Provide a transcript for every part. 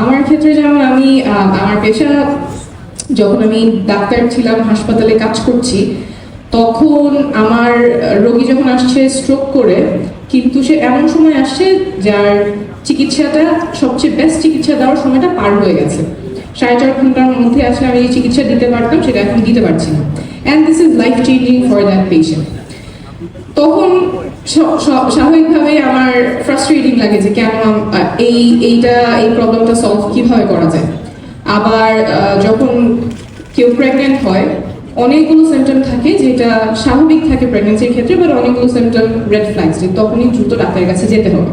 আমার ক্ষেত্রে যেমন আমি আমার পেশা, যখন আমি ডাক্তার ছিলাম, হাসপাতালে কাজ করছি, তখন আমার রোগী যখন আসছে স্ট্রোক করে, কিন্তু সে এমন সময় আসছে যার চিকিৎসাটা, সবচেয়ে বেস্ট চিকিৎসা দেওয়ার সময়টা পার হয়ে গেছে। সাড়ে চার ঘণ্টার মধ্যে আসলে আমি যে চিকিৎসা দিতে পারতাম, সেটা এখন দিতে পারছি না। And this is life changing for that patient তখন স্বাভাবিকভাবে আমার ফ্রাস্ট্রেটিং লাগে যে কেন এই, এইটা, এই প্রবলেমটা সলভ কীভাবে করা যায়? আবার যখন কেউ প্রেগনেন্ট হয়, অনেকগুলো সিমটম থাকে যেটা স্বাভাবিক থাকে প্রেগনেন্সির ক্ষেত্রে বাট অনেকগুলো সিমটম রেড ফ্ল্যাগস যে তখনই দ্রুত ডাক্তারের কাছে যেতে হবে।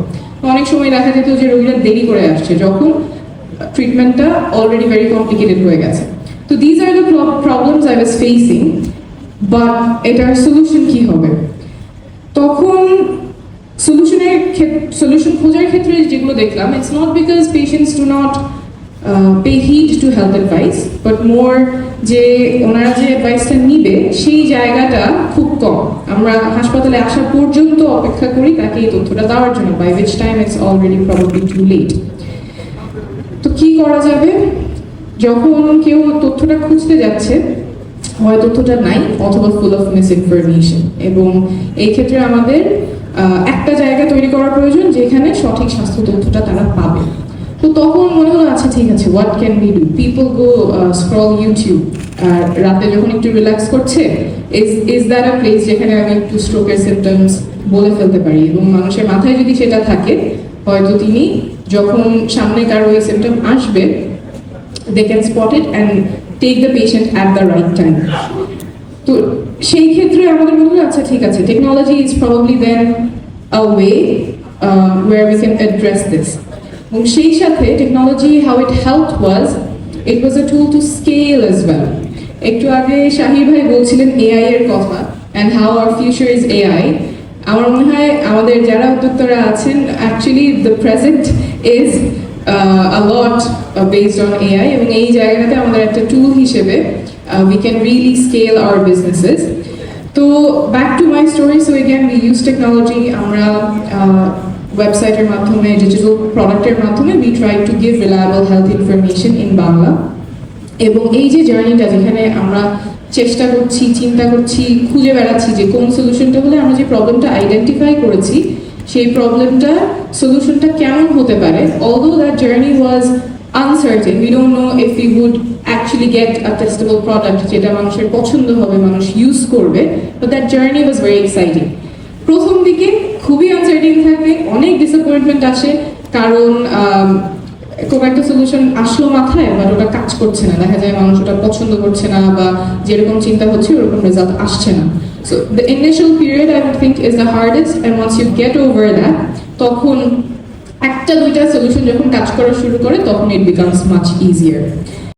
অনেক সময় দেখা যেত যে রোগীরা দেরি করে আসছে, যখন ট্রিটমেন্টটা অলরেডি ভেরি কমপ্লিকেটেড হয়ে গেছে। তো these are the problems I was facing but এটার সলিউশন কি হবে? তখন সলিউশনের সলিউশন খোঁজার ক্ষেত্রে যেগুলো দেখলাম it's not because patients do not pay heed to health advice but more যে ওনারা যে অ্যাডভাইসটা নিবে, সেই জায়গাটা খুব কম। আমরা হাসপাতালে আসা পর্যন্ত অপেক্ষা করি তাকে এই তথ্যটা দেওয়ার জন্য by which time it's already probably too late তো কি করা যাবে? যখন কেউ তথ্যটা খুঁজতে যাচ্ছে হয় তথ্যটা নাই, অথবা ফুল অফ মিস ইনফরমেশন এবং এই ক্ষেত্রে আমাদের একটা জায়গা তৈরি করার প্রয়োজন যেখানে সঠিক স্বাস্থ্য তথ্যটা তারা পাবে। তো তখন মনে হলো আচ্ছা ঠিক আছে what can be do people go scroll YouTube আর রাতে যখন একটু রিল্যাক্স করছে is is that a place যেখানে আমি একটু স্ট্রোকের সিমটমস বলে ফেলতে পারি? এবং মানুষের মাথায় যদি সেটা থাকে, হয়তো তিনি যখন সামনে কারও এই সিমটম আসবে they can spot it and take the patient at the right time তো সেই ক্ষেত্রে আমাদের মনে হয় আচ্ছা ঠিক আছে technology is probably then a way where we can address this এবং সেই সাথে technology how it help was it was a tool to scale as well একটু আগে শাহির ভাই বলছিলেন এআই এর কথা and how our future is AI আমার মনে হয় আমাদের যারা উদ্যোক্তারা আছেন actually the present is a lot based on AI এবং এই জায়গাটাতে আমাদের একটা টুল হিসেবে we can really scale our businesses তো back to my story so again we use technology আমরা ওয়েবসাইটের মাধ্যমে ডিজিটাল প্রোডাক্টের মাধ্যমে we try to give reliable health information in Bangla এবং এই যে জার্নিটা যেখানে আমরা চেষ্টা করছি, চিন্তা করছি, খুঁজে বেড়াচ্ছি যে কোন সলিউশনটা হলে আমরা যে প্রবলেমটা আইডেন্টিফাই করেছি সেই প্রবলেমটা সলিউশনটা কেমন হতে পারে? Although that journey was uncertain we don't know if you would actually get a testable product যেটা মানুষের পছন্দ হবে মানুষ ইউজ করবে but that journey was very exciting প্রথম দিকে খুবই আনসার্টিং থাকে অনেক ডিসঅ্যাপয়েন্টমেন্ট আসে কারণ আম, খুব একটা সলিউশন আসলো মাথায় বাট ওটা কাজ করছে না। দেখা যায় মানুষ ওটা পছন্দ করছে না বা যেরকম চিন্তা হচ্ছে, ওরকম রেজাল্ট আসছে না। So the initial period I would think is the hardest and once you get over that তখন একটা দুইটা সলিউশন যখন কাজ করা শুরু করে, তখন ইট বিকামস মাচ ইজিয়ার